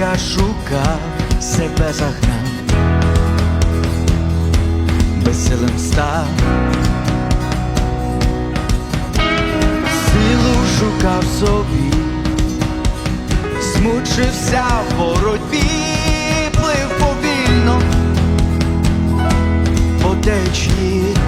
я шукав себе загнав, веселим став, силу шукав собі, змучився в боротьбі, плив повільно. По течії.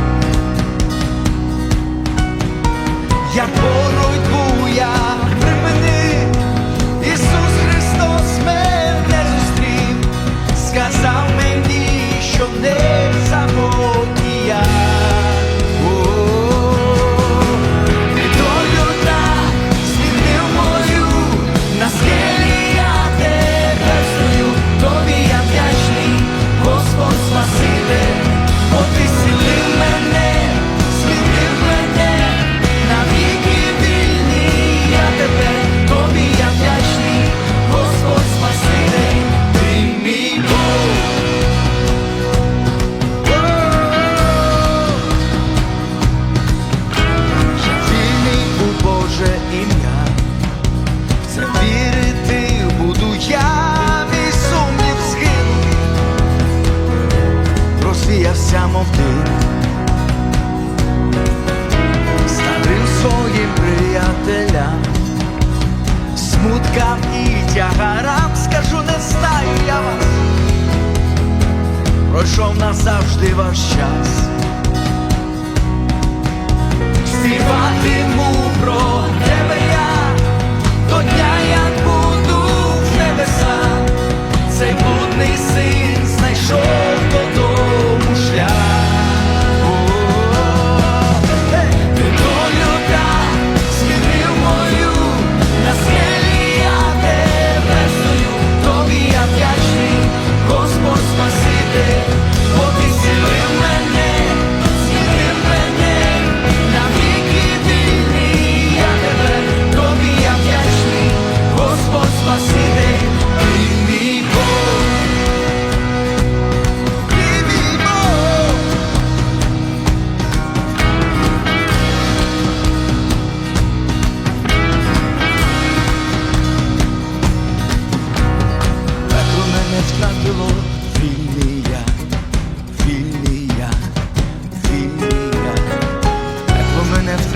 пройшов назавжди ваш час.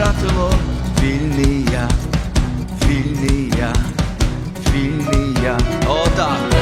втратило вільний я, вільний я, вільний я, отак.